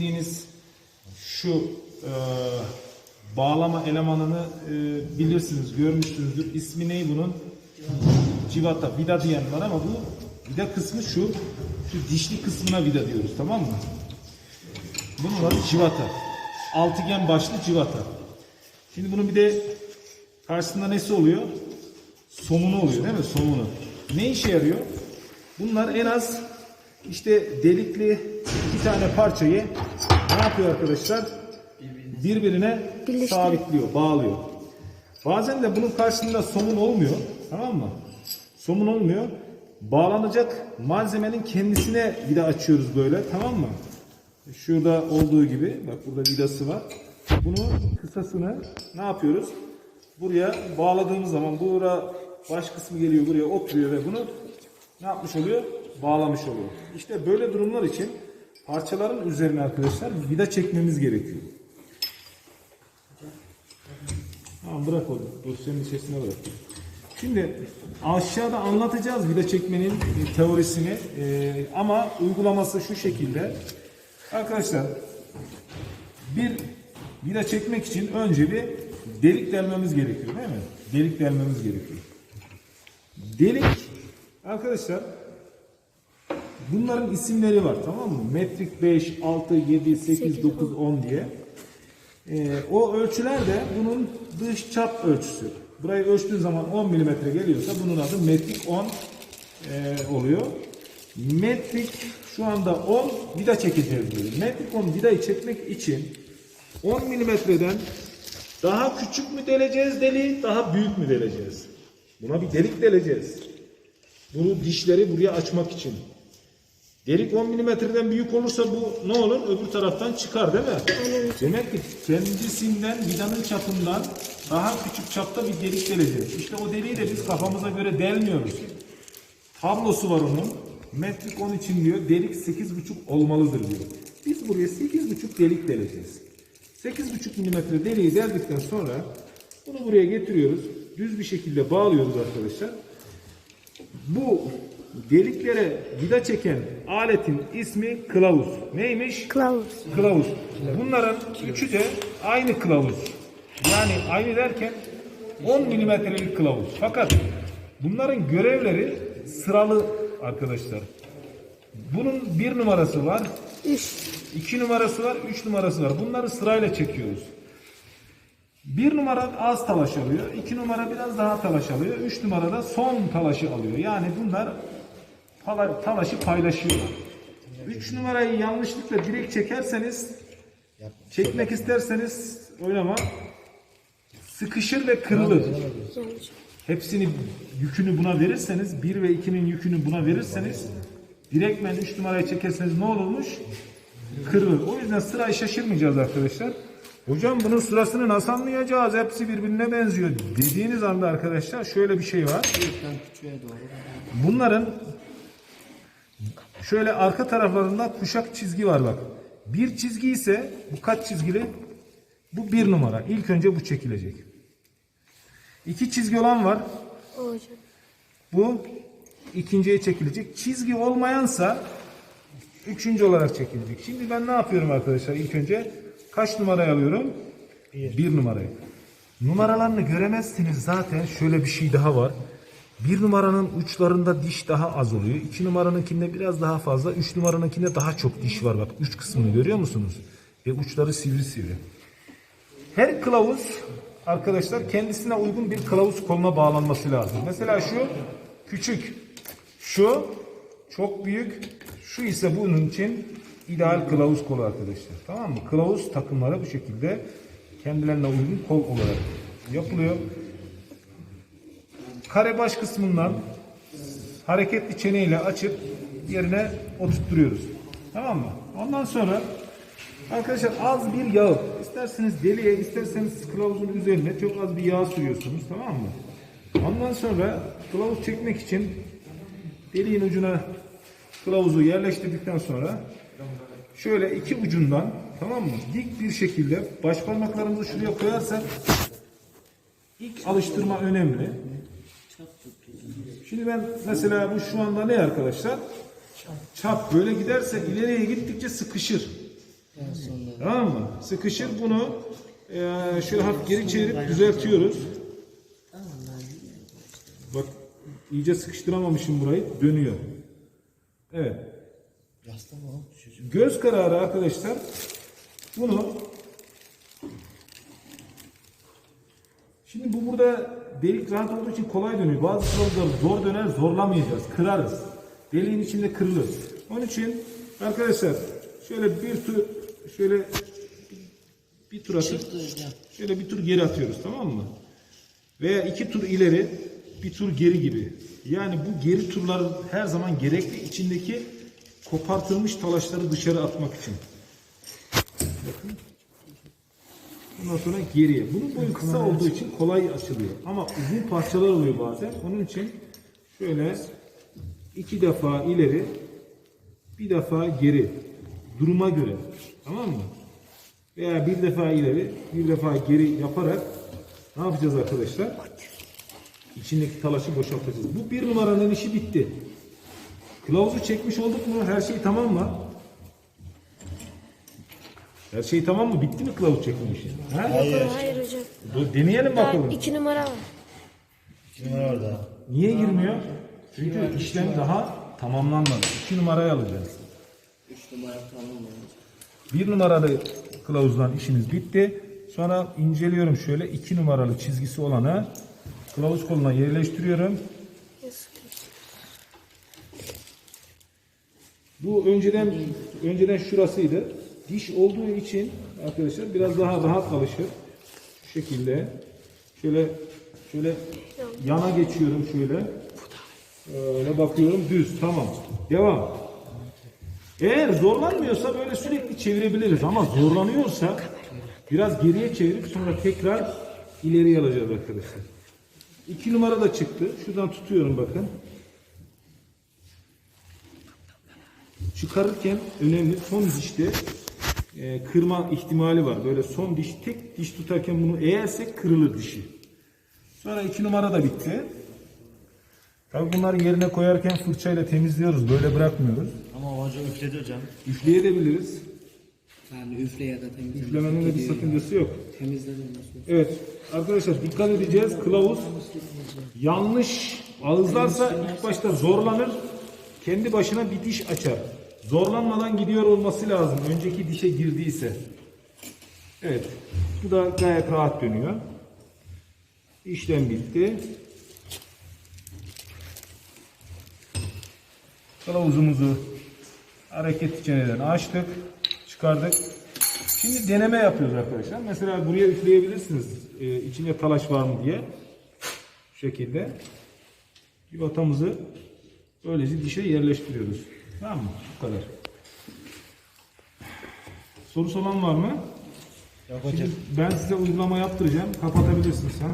Bildiğiniz şu e, bağlama elemanını e, bilirsiniz, görmüşsünüzdür. İsmi ne bunun? Civata, vida diyen var ama bu vida kısmı şu, şu dişli kısmına vida diyoruz tamam mı? Bunun adı civata. Altıgen başlı civata. Şimdi bunun bir de karşısında nesi oluyor? Somunu oluyor değil mi? Somunu. Ne işe yarıyor? Bunlar en az işte delikli iki tane parçayı ne yapıyor arkadaşlar? Birbirine sabitliyor, bağlıyor. Bazen de bunun karşısında somun olmuyor. Tamam mı? Somun olmuyor. Bağlanacak malzemenin kendisine vida açıyoruz böyle. Tamam mı? Şurada olduğu gibi. Bak burada vidası var. Bunu kısasını ne yapıyoruz? Buraya bağladığımız zaman bura baş kısmı geliyor buraya oturuyor ve bunu ne yapmış oluyor? Bağlamış oluyor. İşte böyle durumlar için parçaların üzerine arkadaşlar vida çekmemiz gerekiyor. Tamam bırak onu. Dosyanın içerisine bırak. Şimdi aşağıda anlatacağız vida çekmenin e, teorisini E, ama uygulaması şu şekilde. Arkadaşlar bir vida çekmek için önce bir delik delmemiz gerekiyor değil mi? Delik delmemiz gerekiyor. Delik arkadaşlar bunların isimleri var tamam mı? Metrik 5, 6, 7, 8, 9, 10 diye. Ee, o ölçüler de bunun dış çap ölçüsü. Burayı ölçtüğün zaman 10 milimetre geliyorsa bunun adı metrik 10 e, oluyor. Metrik şu anda 10 vida çekeceğiz diyor. Metrik 10 vidayı çekmek için 10 milimetreden daha küçük mü deleceğiz deliği, daha büyük mü deleceğiz? Buna bir delik deleceğiz. Bunu dişleri buraya açmak için. Delik 10 milimetreden büyük olursa bu ne olur? Öbür taraftan çıkar değil mi? Demek ki kendisinden vidanın çapından daha küçük çapta bir delik deleceğiz. İşte o deliği de biz kafamıza göre delmiyoruz. Tablosu var onun. Metrik 10 için diyor delik 8,5 olmalıdır diyor. Biz buraya 8,5 delik deleceğiz. 8,5 milimetre deliği deldikten sonra bunu buraya getiriyoruz. Düz bir şekilde bağlıyoruz arkadaşlar. Bu deliklere vida çeken aletin ismi kılavuz. Neymiş? Kılavuz. Kılavuz. Bunların üçü de aynı kılavuz. Yani aynı derken 10 milimetrelik kılavuz. Fakat bunların görevleri sıralı arkadaşlar. Bunun bir numarası var, Üç. iki numarası var, üç numarası var. Bunları sırayla çekiyoruz. Bir numara az talaş alıyor, iki numara biraz daha talaş alıyor, üç numarada son talaşı alıyor. Yani bunlar pala- talaşı paylaşıyorlar. Üç numarayı yanlışlıkla direkt çekerseniz, çekmek isterseniz oynama, sıkışır ve kırılır. Hepsini yükünü buna verirseniz, bir ve ikinin yükünü buna verirseniz, direktmen üç numarayı çekerseniz ne olurmuş? Kırılır. O yüzden sırayı şaşırmayacağız arkadaşlar. Hocam bunun sırasını nasıl anlayacağız? Hepsi birbirine benziyor. Dediğiniz anda arkadaşlar şöyle bir şey var. Bunların şöyle arka taraflarında kuşak çizgi var bak. Bir çizgi ise bu kaç çizgili? Bu bir numara. İlk önce bu çekilecek. İki çizgi olan var. Bu ikinciye çekilecek. Çizgi olmayansa üçüncü olarak çekilecek. Şimdi ben ne yapıyorum arkadaşlar? İlk önce kaç numarayı alıyorum? Bir, numarayı. Numaralarını göremezsiniz zaten şöyle bir şey daha var. Bir numaranın uçlarında diş daha az oluyor. İki numaranınkinde biraz daha fazla. Üç numaranınkinde daha çok diş var. Bak üç kısmını görüyor musunuz? Ve uçları sivri sivri. Her kılavuz arkadaşlar kendisine uygun bir kılavuz koluna bağlanması lazım. Mesela şu küçük, şu çok büyük, şu ise bunun için ideal kılavuz kolu arkadaşlar. Tamam mı? Kılavuz takımları bu şekilde kendilerine uygun kol olarak yapılıyor. Kare baş kısmından hareketli çeneyle açıp yerine oturtturuyoruz. Tamam mı? Ondan sonra arkadaşlar az bir yağ. isterseniz deliğe, isterseniz kılavuzun üzerine çok az bir yağ sürüyorsunuz. Tamam mı? Ondan sonra kılavuz çekmek için deliğin ucuna kılavuzu yerleştirdikten sonra şöyle iki ucundan tamam mı? Dik bir şekilde baş parmaklarımızı şuraya koyarsak ilk alıştırma önemli. Şimdi ben mesela bu şu anda ne arkadaşlar? Çap böyle giderse ileriye gittikçe sıkışır. Tamam mı? Sıkışır bunu e, şöyle hafif geri çevirip düzeltiyoruz. Bak iyice sıkıştıramamışım burayı. Dönüyor. Evet. Göz kararı arkadaşlar bunu Şimdi bu burada delik rahat olduğu için kolay dönüyor. Bazı kılavuzlar zor döner, zorlamayacağız. Kırarız. Deliğin içinde kırılır. Onun için arkadaşlar şöyle bir tur şöyle bir tur atıp şöyle bir tur geri atıyoruz tamam mı? Veya iki tur ileri bir tur geri gibi. Yani bu geri turlar her zaman gerekli içindeki kopartılmış talaşları dışarı atmak için. Bakın. Ondan sonra geriye. Bunun boyu kısa olduğu için kolay açılıyor. Ama uzun parçalar oluyor bazen. Onun için şöyle iki defa ileri bir defa geri. Duruma göre. Tamam mı? Veya bir defa ileri bir defa geri yaparak ne yapacağız arkadaşlar? İçindeki talaşı boşaltacağız. Bu bir numaranın işi bitti. Kılavuzu çekmiş olduk mu? Her şey tamam mı? Her şey tamam mı? Bitti mi kılavuz çekme işi? Ha? Hayır. Hayır hocam. Dur, deneyelim Daha bakalım. iki numara var. Numara orada. Niye girmiyor? Çünkü işlem daha tamamlanmadı. 2 numarayı alacağız. 3 numara tamam mı? Bir numaralı kılavuzdan işimiz bitti. Sonra inceliyorum şöyle 2 numaralı çizgisi olanı kılavuz koluna yerleştiriyorum. Bu önceden önceden şurasıydı. Diş olduğu için arkadaşlar biraz daha rahat alışır. Şu şekilde şöyle şöyle yana geçiyorum şöyle. Öyle bakıyorum düz tamam. Devam. Eğer zorlanmıyorsa böyle sürekli çevirebiliriz ama zorlanıyorsa biraz geriye çevirip sonra tekrar ileriye alacağız arkadaşlar. İki numara da çıktı. Şuradan tutuyorum bakın. Çıkarırken önemli son dişte e, kırma ihtimali var. Böyle son diş tek diş tutarken bunu eğersek kırılır dişi. Sonra iki numara da bitti. Tabii bunları yerine koyarken fırçayla temizliyoruz. Böyle bırakmıyoruz. Ama hoca üfledi hocam. Üfleyebiliriz. Yani üfle ya da temizle. Üflemenin de bir sakıncası yok. Temizleme nasıl? Evet arkadaşlar dikkat edeceğiz. Kılavuz yanlış ağızlarsa ilk başta zorlanır. Kendi başına bir diş açar. Zorlanmadan gidiyor olması lazım. Önceki dişe girdiyse. Evet. Bu da gayet rahat dönüyor. İşlem bitti. Kılavuzumuzu hareket çeneden açtık. Çıkardık. Şimdi deneme yapıyoruz arkadaşlar. Mesela buraya üfleyebilirsiniz. Ee, içinde talaş var mı diye. Bu şekilde. Yuvatamızı böylece dişe yerleştiriyoruz. Tamam mı? Bu kadar. Sorusu olan var mı? Yok Şimdi ben size uygulama yaptıracağım. Kapatabilirsiniz sen.